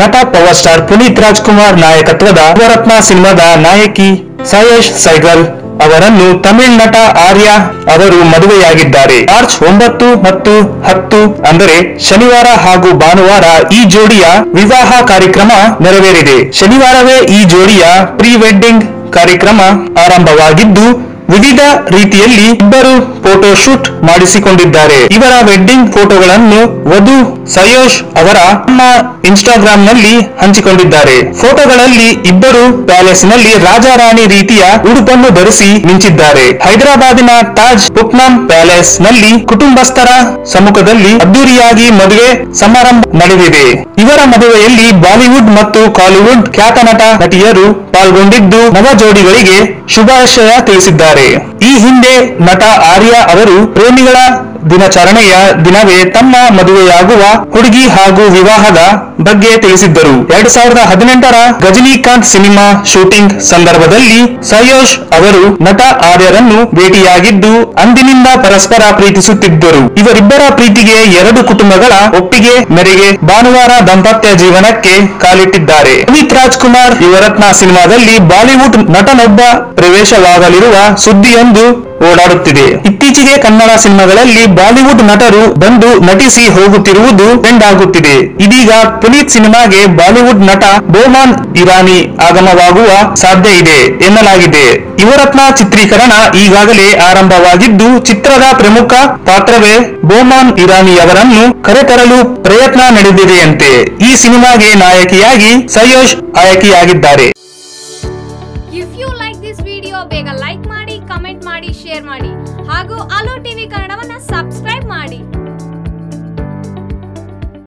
ನಟ power star Puneeth Rajkumar ನಾಯಕತ್ವದ ಯುವರತ್ನ ಸಿನಿಮಾದ ನಾಯಕಿ ಸಯೇಶ್ ಸೈಗಲ್ ಅವರನ್ನು ತಮಿಳ್ ನಟ ಆರ್ಯ ಅವರು ಮದುವೆಯಾಗಿದ್ದಾರೆ. ಮಾರ್ಚ್ ಒಂಬತ್ತು ಮತ್ತು ಹತ್ತು ಅಂದರೆ ಶನಿವಾರ ಹಾಗೂ ಭಾನುವಾರ ಈ ಜೋಡಿಯ ವಿವಾಹ ಕಾರ್ಯಕ್ರಮ ನೆರವೇರಿದೆ. ಶನಿವಾರವೇ ಈ ಜೋಡಿಯ ಪ್ರೀ ವೆಡ್ಡಿಂಗ್ ಕಾರ್ಯಕ್ರಮ ಆರಂಭವಾಗಿದ್ದು ವಿವಿಧ ರೀತಿಯಲ್ಲಿ ಇಬ್ಬರು ಫೋಟೋ ಶೂಟ್ ಮಾಡಿಸಿಕೊಂಡಿದ್ದಾರೆ. ಇವರ ವೆಡ್ಡಿಂಗ್ ಫೋಟೋಗಳನ್ನು ವಧು ಸಯೋಶ್ ಅವರ ತಮ್ಮ ಇನ್ಸ್ಟಾಗ್ರಾಮ್ನಲ್ಲಿ ಹಂಚಿಕೊಂಡಿದ್ದಾರೆ. ಫೋಟೋಗಳಲ್ಲಿ ಇಬ್ಬರು ಪ್ಯಾಲೇಸ್ನಲ್ಲಿ ರಾಜಾರಾಣಿ ರೀತಿಯ ಉಡುಪನ್ನು ಧರಿಸಿ ನಿಂತಿದ್ದಾರೆ. ಹೈದರಾಬಾದಿನ ತಾಜ್ ಪುಕ್ನಾಮ್ ಪ್ಯಾಲೇಸ್ನಲ್ಲಿ ಕುಟುಂಬಸ್ಥರ ಸಮ್ಮುಖದಲ್ಲಿ ಅದ್ದೂರಿಯಾಗಿ ಮದುವೆ ಸಮಾರಂಭ ನಡೆದಿದೆ. ಇವರ ಮದುವೆಯಲ್ಲಿ ಬಾಲಿವುಡ್ ಮತ್ತು ಕಾಲಿವುಡ್ ಖ್ಯಾತ ನಟ, ನಟಿಯರು ಪಾಲ್ಗೊಂಡಿದ್ದು ನವ ಜೋಡಿಗಳಿಗೆ ಶುಭಾಶಯ ತಿಳಿಸಿದ್ದಾರೆ. ಈ ಹಿಂದೆ ನಟ ಆರ್ಯ ಅವರು ಪ್ರೇಮಿಗಳ ದಿನಾಚರಣೆಯ ದಿನವೇ ತಮ್ಮ ಮದುವೆಯಾಗುವ ಹುಡುಗಿ ಹಾಗೂ ವಿವಾಹದ ಬಗ್ಗೆ ತಿಳಿಸಿದ್ದರು. ಎರಡ್ ಸಾವಿರದ ಹದಿನೆಂಟರ ರಜನಿಕಾಂತ್ ಸಿನಿಮಾ ಶೂಟಿಂಗ್ ಸಂದರ್ಭದಲ್ಲಿ ಸಯೋಶ್ ಅವರು ನಟ ಆರ್ಯರನ್ನು ಭೇಟಿಯಾಗಿದ್ದು, ಅಂದಿನಿಂದ ಪರಸ್ಪರ ಪ್ರೀತಿಸುತ್ತಿದ್ದರು. ಇವರಿಬ್ಬರ ಪ್ರೀತಿಗೆ ಎರಡು ಕುಟುಂಬಗಳ ಒಪ್ಪಿಗೆ ಮೇರೆಗೆ ಭಾನುವಾರ ದಾಂಪತ್ಯ ಜೀವನಕ್ಕೆ ಕಾಲಿಟ್ಟಿದ್ದಾರೆ. ಪುನೀತ್ ರಾಜ್ಕುಮಾರ್ ಯುವರತ್ನ ಸಿನಿಮಾದಲ್ಲಿ ಬಾಲಿವುಡ್ ನಟನೊಬ್ಬ ಪ್ರವೇಶವಾಗಲಿರುವ ಸುದ್ದಿಯೊಂದು ಓಡಾಡುತ್ತಿದೆ. ಇತ್ತೀಚೆಗೆ ಕನ್ನಡ ಸಿನಿಮಾಗಳಲ್ಲಿ ಬಾಲಿವುಡ್ ನಟರು ಬಂದು ನಟಿಸಿ ಹೋಗುತ್ತಿರುವುದು ಟ್ರೆಂಡ್ ಆಗುತ್ತಿದೆ. ಇದೀಗ ಪುನೀತ್ ಸಿನಿಮಾಗೆ ಬಾಲಿವುಡ್ ನಟ ಬೋಮಾನ್ ಇರಾನಿ ಆಗಮವಾಗುವ ಸಾಧ್ಯ ಇದೆ ಎನ್ನಲಾಗಿದೆ. ಯುವರತ್ನ ಚಿತ್ರೀಕರಣ ಈಗಾಗಲೇ ಆರಂಭವಾಗಿದ್ದು, ಚಿತ್ರದ ಪ್ರಮುಖ ಪಾತ್ರವೇ ಬೋಮಾನ್ ಇರಾನಿ ಅವರನ್ನು ಕರೆತರಲು ಪ್ರಯತ್ನ ನಡೆದಿದೆಯಂತೆ. ಈ ಸಿನಿಮಾಗೆ ನಾಯಕಿಯಾಗಿ ಸಯೋಶ್ ಆಯ್ಕೆಯಾಗಿದ್ದಾರೆ. ಶೇರ್ ಮಾಡಿ. ಹಾಗೂ ಅಲೋ ಟಿವಿ ಕನ್ನಡವನ್ನ